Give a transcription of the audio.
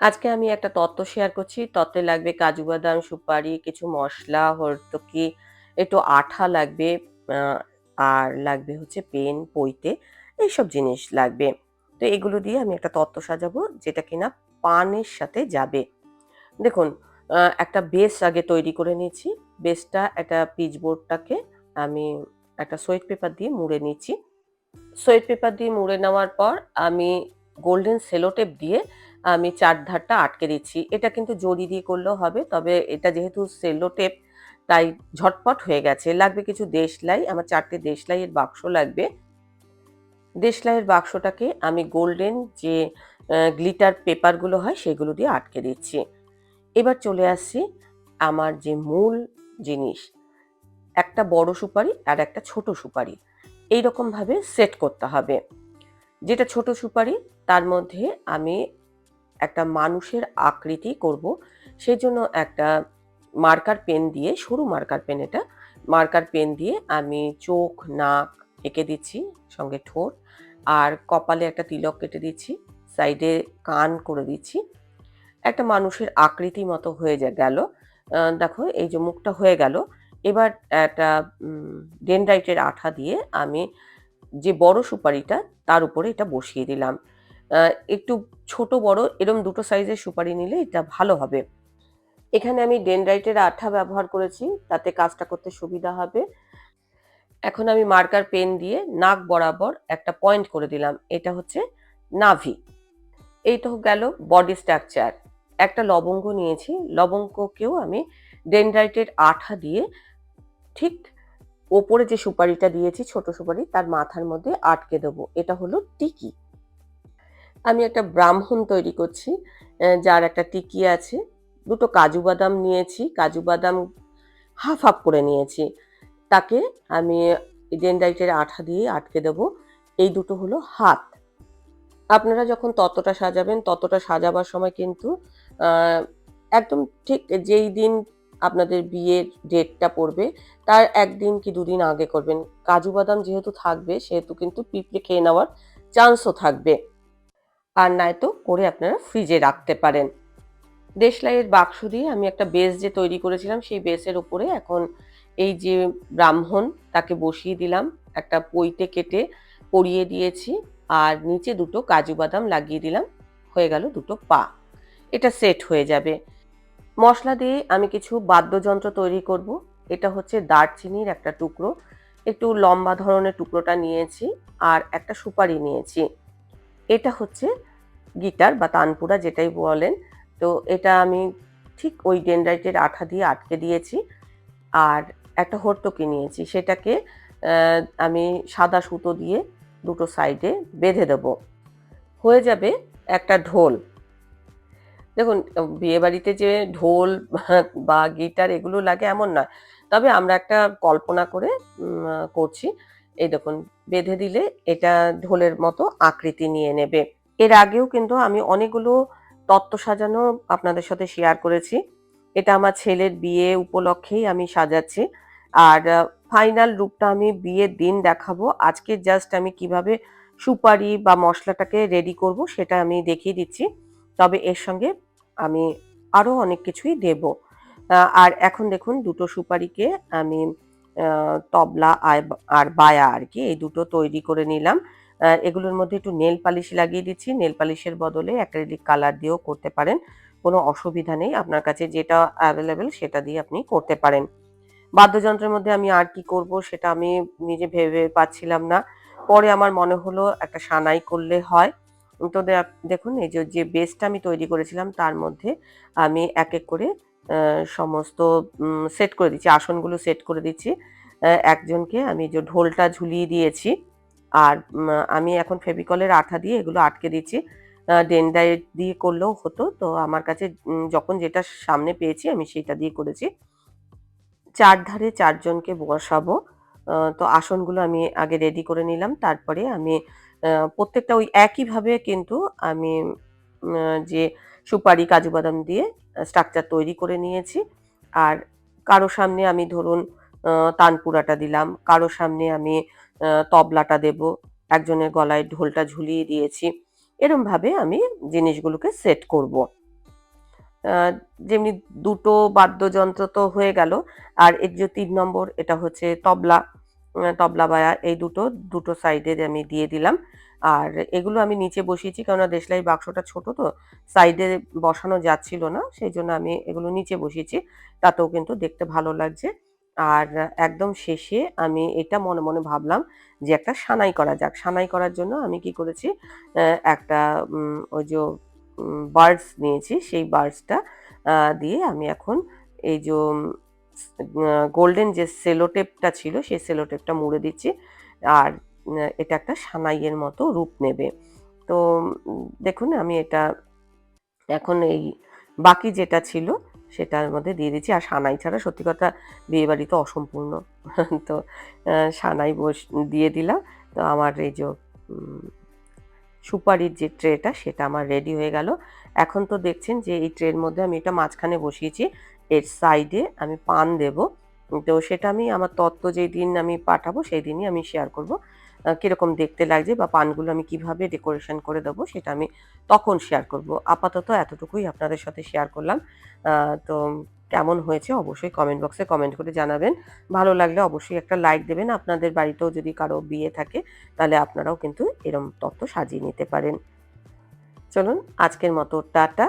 আজকে আমি একটা তত্ত্ব শেয়ার করছি। তত্ত্বে লাগবে কাজু বাদাম, সুপারি, কিছু মসলা, হরতকি, একটু আঠা লাগবে আর লাগবে হচ্ছে পেন, পৈতে এইসব জিনিস লাগবে। তো এগুলো দিয়ে আমি একটা তত্ত্ব সাজাবো যেটা কিনা পানের সাথে যাবে। দেখুন একটা বেস আগে তৈরি করে নিয়েছি। বেসটা একটা পিচবোর্ডটাকে আমি একটা সোয়েট পেপার দিয়ে মুড়ে নিচ্ছি। সোয়েট পেপার দিয়ে মুড়ে নেওয়ার পর আমি গোল্ডেন সেলোটেপ দিয়ে আমি চার ধারটা আটকে দিচ্ছি। এটা কিন্তু জড়ি দিয়ে করলেও হবে। তবে এটা যেহেতু সেলোটেপ তাই ঝটপট হয়ে গেছে। লাগবে কিছু দেশলাই। আমার ৪ টে দেশলাইয়ের বাক্স লাগবে। দেশলাইয়ের বাক্সটাকে আমি গোল্ডেন যে গ্লিটার পেপারগুলো হয়, সেগুলো দিয়ে আটকে দিচ্ছি। এবার চলে আসছি আমার যে মূল জিনিস। একটা বড় সুপারি আর একটা ছোট সুপারি। এই এইরকমভাবে সেট করতে হবে। যেটা ছোট সুপারি, তার মধ্যে আমি একটা মানুষের আকৃতি করব। সেই জন্য একটা মার্কার পেন দিয়ে সরু মার্কার পেন এটা। মার্কার পেন দিয়ে আমি চোখ, নাক এঁকে দিচ্ছি, সঙ্গে ঠোঁট আর কপালে একটা তিলক কেটে দিচ্ছি। সাইডে কান করে দিচ্ছি। একটা মানুষের আকৃতি মতো হয়ে যা গেল। দেখো এই যে মুখটা হয়ে গেল। এবার একটা ডেনড্রাইটের আঠা দিয়ে আমি যে বড় সুপারিটা তার উপরে এটা বসিয়ে দিলাম। একটু ছোট বড়, এরম দুটো সাইজের সুপারি নিলে এটা ভালো হবে। এখানে আমি ডেনড্রাইটের আঠা ব্যবহার করেছি, তাতে কাজটা করতে সুবিধা হবে। এখন আমি মার্কার পেন দিয়ে নাক বরাবর একটা পয়েন্ট করে দিলাম। এটা হচ্ছে নাভি। এই তো গেল বডি স্ট্রাকচার। একটা লবঙ্গ নিয়েছি। লবঙ্গকেও আমি ডেনড্রাইটের আঠা দিয়ে ঠিক ওপরে যে সুপারিটা দিয়েছি, ছোট সুপারি, তার মাথার মধ্যে আটকে দেবো। এটা হলো টিকি। আমি একটা ব্রাহ্মণ তৈরি করছি যার একটা টিকি আছে। দুটো কাজু বাদাম নিয়েছি। কাজু বাদাম হাফ, হাফ করে নিয়েছি। তাকে আমি ডেনড্রাইটের আঠা দিয়ে আটকে দেবো। এই দুটো হলো হাত। আপনারা যখন ততটা সাজাবেন ততটা সাজাবার সময় কিন্তু একদম ঠিক যেই দিন আপনাদের বিয়ের ডেটটা পড়বে তার একদিন কি দুদিন আগে করবেন। কাজু বাদাম যেহেতু থাকবে সেহেতু কিন্তু পিঁপড়ে খেয়ে নেওয়ার চান্সও থাকবে। আর নয়তো করে আপনারা ফ্রিজে রাখতে পারেন। দেশলাইয়ের বাক্স দিয়ে আমি একটা বেস যে তৈরি করেছিলাম, সেই বেসের উপরে এখন এই যে ব্রাহ্মণ, তাকে বসিয়ে দিলাম। একটা পৈতে কেটে পরিয়ে দিয়েছি, আর নিচে দুটো কাজু বাদাম লাগিয়ে দিলাম। হয়ে গেল দুটো পা। এটা সেট হয়ে যাবে। মশলা দিয়ে আমি কিছু বাদ্যযন্ত্র তৈরি করব। এটা হচ্ছে দারচিনির একটা টুকরো। একটু লম্বা ধরনের টুকরোটা নিয়েছি, আর একটা সুপারি নিয়েছি। এটা হচ্ছে গিটার বা তানপুরা যেটাই বলেন। তো এটা আমি ঠিক ওই ডেনড্রাইটের আঠা দিয়ে আটকে দিয়েছি। আর একটা হর্তকি নিয়েছি। সেটাকে আমি সাদা সুতো দিয়ে দুটো সাইডে বেঁধে দেবো। হয়ে যাবে একটা ঢোল। দেখুন, বিয়েবাড়িতে যে ঢোল বা গিটার এগুলো লাগে এমন নয়। তবে আমরা একটা কল্পনা করে করছি। এই দেখুন বেঁধে দিলে এটা ঢোলের মতো আকৃতি নিয়ে নেবে। এর আগেও কিন্তু আমি অনেকগুলো তত্ত্ব সাজানো আপনাদের সাথে শেয়ার করেছি। এটা আমার ছেলের বিয়ে উপলক্ষেই আমি সাজাচ্ছি। আর ফাইনাল রূপটা আমি বিয়ের দিন দেখাবো। আজকে জাস্ট আমি কীভাবে সুপারি বা মশলাটাকে রেডি করব সেটা আমি দেখিয়ে দিচ্ছি। তবে এর সঙ্গে আমি আরও অনেক কিছুই দেব। আর এখন দেখুন দুটো সুপারিকে আমি তবলা আর বায়া আর কি এই দুটো তৈরি করে নিলাম। এগুলোর মধ্যে একটু নেল পালিশ লাগিয়ে দিচ্ছি। নেল পালিশের বদলে অ্যাক্রেলিক কালার দিয়েও করতে পারেন। কোনো অসুবিধা নেই। আপনার কাছে যেটা অ্যাভেলেবেল সেটা দিয়ে আপনি করতে পারেন। বাদ্যযন্ত্রের মধ্যে আমি আর কি করব সেটা আমি নিজে ভেবে পাচ্ছিলাম না। পরে আমার মনে হলো একটা সানাই করলে হয়। তো দেখুন এই যে, যে বেসটা আমি তৈরি করেছিলাম তার মধ্যে আমি এক, এক করে সমস্ত সেট করে দিচ্ছি। আসনগুলো সেট করে দিচ্ছি। একজনকে আমি যে ঢোলটা ঝুলিয়ে দিয়েছি। আর আমি এখন ফেভিকলের আঠা দিয়ে এগুলো আটকে দিচ্ছি। আ ডেনড্রাইট দিয়ে করলেও হতো। তো আমার কাছে যখন যেটা সামনে পেয়েছি আমি সেটা দিয়ে করেছি। চারধারে ৪ জনকে বসাবো। তো আসনগুলো আমি আগে রেডি করে নিলাম। তারপরে আমি প্রত্যেকটা ওই একইভাবে কিন্তু আমি যে সুপারি, কাজু বাদাম দিয়ে স্ট্রাকচার তৈরি করে নিয়েছি। আর কারও সামনে আমি ধরুন তানপুরাটা দিলাম। কারও সামনে আমি তবলাটা দেব। একজনের গলায় ঢোলটা ঝুলিয়ে দিয়েছি। এরমভাবে আমি জিনিসগুলোকে সেট করব। যেমনি দুটো বাদ্যযন্ত্র তো হয়ে গেল আর এর যে তিন নম্বর, এটা হচ্ছে তবলা তবলা বায়া, এই দুটো দুটো সাইডে আমি দিয়ে দিলাম আর এগুলো আমি নিচে বসিয়েছি, কেননা দেশলাই বাক্সটা ছোট তো সাইডে বসানো যাচ্ছিল না, সেই জন্য আমি এগুলো নিচে বসিয়েছি তাতেও কিন্তু দেখতে ভালো লাগছে আর একদম শেষে আমি এটা মনে মনে ভাবলাম যে একটা সানাই করা যাক। সানাই করার জন্য আমি কি করেছি একটা ওই যে বার্ডস নিয়েছি। সেই বার্ডসটা দিয়ে আমি এখন এই যে গোল্ডেন যে সেলোটেপটা ছিল, সেই সেলোটেপটা মুড়ে দিচ্ছি আর এটা একটা সানাইয়ের মতো রূপ নেবে। তো দেখুন আমি এটা এখন এই বাকি যেটা ছিল সেটার মধ্যে দিয়ে দিচ্ছি আর সানাই ছাড়া সত্যি কথা বিয়ে বাড়ি তো অসম্পূর্ণ। তো সানাই বস, দিয়ে দিলাম। তো আমার এই যে সুপারির যে ট্রেটা সেটা আমার রেডি হয়ে গেল। এখন তো দেখছেন যে এই ট্রের মধ্যে আমি এটা মাঝখানে বসিয়েছি। এর সাইডে আমি পান দেব। তো সেটা আমি আমার তত্ত্ব যেই দিন আমি পাঠাবো সেই দিনই আমি শেয়ার করব। কীরকম দেখতে লাগছে বা পানগুলো আমি কীভাবে ডেকোরেশন করে দেবো সেটা আমি তখন শেয়ার করব। আপাতত এতটুকুই আপনাদের সাথে শেয়ার করলাম। তো কেমন হয়েছে অবশ্যই কমেন্ট বক্সে কমেন্ট করে জানাবেন। ভালো লাগলে অবশ্যই একটা লাইক দেবেন। আপনাদের বাড়িতেও যদি কারও বিয়ে থাকে, তাহলে আপনারাও কিন্তু এরম তত্ত্ব সাজিয়ে নিতে পারেন। চলুন, আজকের মতো টাটা।